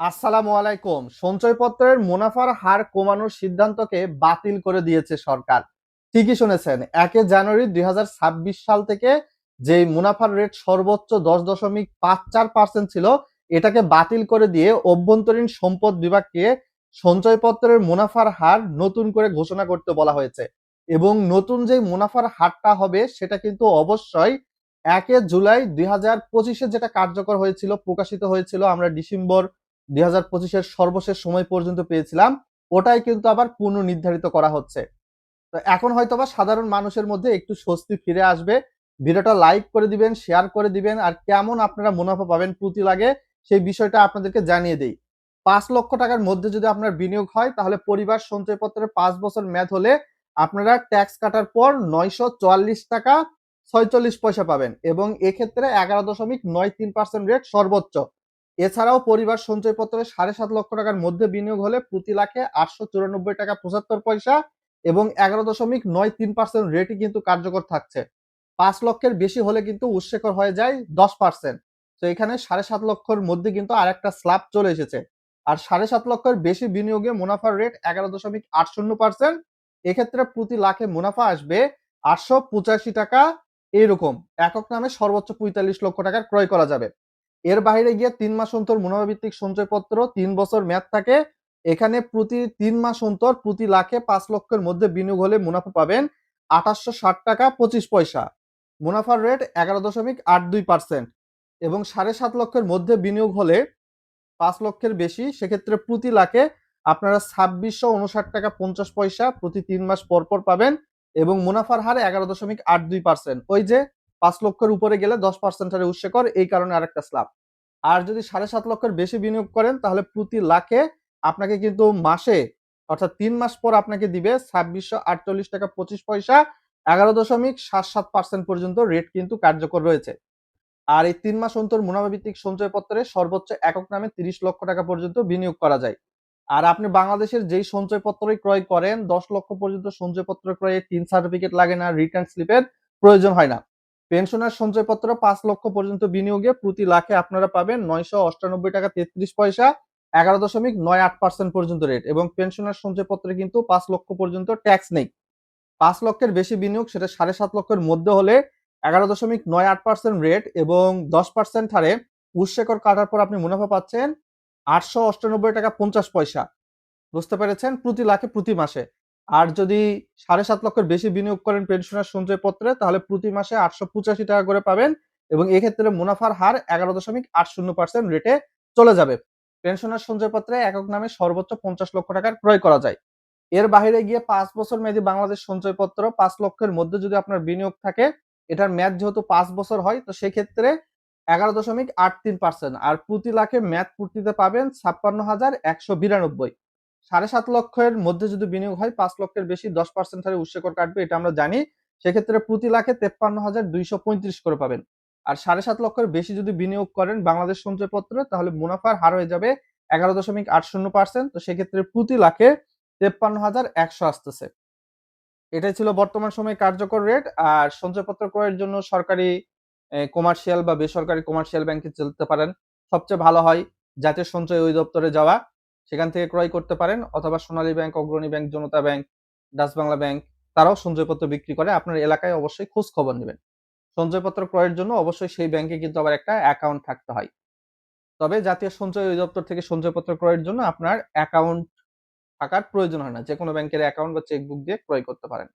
আসসালামু আলাইকুম। সঞ্চয়পত্রের মুনাফার হার কমানোর সিদ্ধান্তকে বাতিল করে দিয়েছে সরকার। ঠিকই শুনেছেন, একে জানুয়ারি দুই হাজার ছাব্বিশ সাল থেকে যে মুনাফার রেট সর্বোচ্চ দশ দশমিক পাঁচ চার পার্সেন্ট ছিল, এটাকে বাতিল করে দিয়ে অভ্যন্তরীণ সম্পদ বিভাগকে সঞ্চয়পত্রের মুনাফার হার নতুন করে ঘোষণা করতে বলা হয়েছে। এবং নতুন যে মুনাফার হারটা হবে, সেটা কিন্তু অবশ্যই একে জুলাই দুই হাজার পঁচিশে যেটা কার্যকর হয়েছিল, প্রকাশিত হয়েছিল, আমরা ডিসেম্বর দুই পঁচিশের সর্বশেষ সময় পর্যন্ত পেয়েছিলাম, ওটাই কিন্তু আবার পুনর্নির্ধারিত করা হচ্ছে। তো এখন হয়তোবা সাধারণ মানুষের মধ্যে একটু স্বস্তি ফিরে আসবে। ভিডিওটা লাইক করে দিবেন, শেয়ার করে দিবেন, আর কেমন আপনারা মুনাফা পাবেন, প্রতি লাগে, সেই বিষয়টা আপনাদেরকে জানিয়ে দেই। পাঁচ লক্ষ টাকার মধ্যে যদি আপনার বিনিয়োগ হয়, তাহলে পরিবার সঞ্চয়পত্রের পাঁচ বছর মেয়াদ হলে আপনারা ট্যাক্স কাটার পর নয়শো চুয়াল্লিশ টাকা ছয়চল্লিশ পয়সা পাবেন এবং এক্ষেত্রে এগারো দশমিক নয় তিন পার্সেন্ট রেট সর্বোচ্চ। এছাড়াও পরিবার সঞ্চয়পত্রে সাড়ে সাত লক্ষ টাকার মধ্যে বিনিয়োগ হলে প্রতি লাখে আটশো চুরানব্বই টাকা পঁচাত্তর পয়সা এবং এগারো দশমিক নয় তিন পার্সেন্ট রেটই কিন্তু কার্যকর থাকছে। পাঁচ লক্ষের বেশি হলে কিন্তু উৎসেকর হয়ে যায় দশ পার্সেন্ট। তো এখানে সাড়ে সাত লক্ষর মধ্যে কিন্তু আর একটা স্ল্যাব চলে এসেছে। আর সাড়ে সাত লক্ষের বেশি বিনিয়োগে মুনাফার রেট এগারো দশমিক আট শূন্য পার্সেন্ট। এক্ষেত্রে প্রতি লাখে মুনাফা আসবে আটশো পঁচাশি টাকা। এইরকম, একক নামে সর্বোচ্চ পঁয়তাল্লিশ লক্ষ টাকার ক্রয় করা যাবে। এর বাইরে গিয়ে তিন মাস অন্তর মুনাফাভিত্তিক সঞ্চয়পত্র, তিন বছর মেয়াদ থাকে। এখানে প্রতি তিন মাস অন্তর প্রতি লাখে পাঁচ লক্ষের মধ্যে বিনিয়োগ হলে মুনাফা পাবেন আঠাশশো ষাট টাকা পঁচিশ পয়সা। মুনাফার রেট এগারো দশমিক আট দুই পার্সেন্ট এবং সাড়ে সাত লক্ষের মধ্যে বিনিয়োগ হলে পাঁচ লক্ষের বেশি। সেক্ষেত্রে প্রতি লাখে আপনারা ছাব্বিশশো উনষাট টাকা পঞ্চাশ পয়সা প্রতি তিন মাস পর পর পাবেন এবং মুনাফার হার এগারো দশমিক আট দুই পার্সেন্ট। ওই যে পাঁচ লক্ষের উপরে গেলে দশ পার্সেন্ট হারে উৎসেকর, এই কারণে আরেকটা স্ল্যাব আর যদি সাড়ে সাত লক্ষের বেশি বিনিয়োগ করেন, তাহলে প্রতি লাখে আপনাকে কিন্তু মাসে, অর্থাৎ তিন মাস পর আপনাকে দিবে ছাব্বিশশো আটচল্লিশ টাকা পঁচিশ পয়সা, এগারো দশমিক সাত সাত পার্সেন্ট পর্যন্ত রেট কিন্তু কার্যকর রয়েছে। আর এই তিন মাস অন্তর মুনাফাভিত্তিক সঞ্চয়পত্রে সর্বোচ্চ একক নামে তিরিশ লক্ষ টাকা পর্যন্ত বিনিয়োগ করা যায়। আর আপনি বাংলাদেশের যেই সঞ্চয়পত্রই ক্রয় করেন, দশ লক্ষ পর্যন্ত সঞ্চয়পত্র ক্রয়ে তিন সার্টিফিকেট লাগে না, রিটার্ন স্লিপের প্রয়োজন হয় না। পেনশনার সঞ্চয়পত্র পাঁচ লক্ষ পর্যন্ত বিনিয়োগে প্রতি লাখে আপনারা পাবেন নয়শো অষ্টানব্বই টাকা তেত্রিশ পয়সা, এগারো দশমিক নয় আট পার্সেন্ট পর্যন্ত রেট এবং পেনশনার সঞ্চয়পত্রে কিন্তু পাঁচ লক্ষ পর্যন্ত ট্যাক্স নেই। পাঁচ লক্ষের বেশি বিনিয়োগ সেটা সাড়ে সাত লক্ষের মধ্যে হলে এগারো দশমিক নয় আট পার্সেন্ট রেট এবং দশ পার্সেন্ট হারে উৎসেকর কাটার পর আপনি মুনাফা পাচ্ছেন আটশো অষ্টানব্বই টাকা পঞ্চাশ পয়সা। বুঝতে পেরেছেন? প্রতি লাখে প্রতি মাসে। আর যদি সাড়ে সাত লক্ষের বেশি বিনিয়োগ করেন পেনশনার সঞ্চয়পত্রে তাহলে প্রতি মাসে আটশো পঁচাশি টাকা করে পাবেন এবং এক্ষেত্রে মুনাফার হার এগারো দশমিক আট শূন্য পার্সেন্ট রেটে চলে যাবে। পেনশনার সঞ্চয়পত্রে একক নামে সর্বোচ্চ পঞ্চাশ লক্ষ টাকার ক্রয় করা যায়। এর বাইরে গিয়ে পাঁচ বছর মেয়াদী বাংলাদেশ সঞ্চয়পত্র পাঁচ লক্ষের মধ্যে যদি আপনার বিনিয়োগ থাকে, এটার মেয়াদ যেহেতু পাঁচ বছর হয়, তো সেক্ষেত্রে এগারো দশমিক আট তিন পার্সেন্ট আর প্রতি লাখে মেয়াদ পূর্তিতে পাবেন ছাপ্পান্ন হাজার একশো বিরানব্বই। সাড়ে সাত লক্ষের মধ্যে যদি বিনিয়োগ হয়, পাঁচ লক্ষের বেশি, দশ পার্সেন্ট হারে উৎসেকর কাটবে, এটা আমরা জানি। সেক্ষেত্রে প্রতি লাখে তেপ্পান্ন হাজার দুইশো পঁয়ত্রিশ করে পাবেন। আর সাড়ে সাত লক্ষের বেশি যদি বিনিয়োগ করেন বাংলাদেশ সঞ্চয়পত্রে, তাহলে মুনাফার হার হয়ে যাবে এগারো দশমিক আট শূন্য পার্সেন্ট তো সেক্ষেত্রে প্রতি লাখে তেপ্পান্ন হাজার একশো আসতেছে। এটাই ছিল বর্তমান সময়ে কার্যকর রেট আর সঞ্চয়পত্র ক্রয়ের জন্য সরকারি কমার্শিয়াল বা বেসরকারি কমার্শিয়াল ব্যাংকে চলতে পারেন। সবচেয়ে ভালো হয় জাতীয় সঞ্চয় অধিদপ্তরে যাওয়া। সেখান থেকে ক্রয় করতে পারেন, অথবা Sonali bank, Agrani bank, Janata bank, Dutch Bangla bank, তারাও সঞ্চয়পত্র বিক্রি করে। আপনার এলাকায় অবশ্যই খোঁজ খবর নেবেন। সঞ্চয়পত্র ক্রয়ের জন্য অবশ্যই সেই ব্যাংকে কিন্তু আবার একটা অ্যাকাউন্ট থাকতে হয়। তবে জাতীয় সঞ্চয় অধিদপ্তর থেকে সঞ্চয়পত্র ক্রয়ের জন্য আপনার অ্যাকাউন্ট থাকার প্রয়োজন হয় না। যে কোনো ব্যাংকের অ্যাকাউন্ট বা চেকবুক দিয়ে ক্রয় করতে পারেন।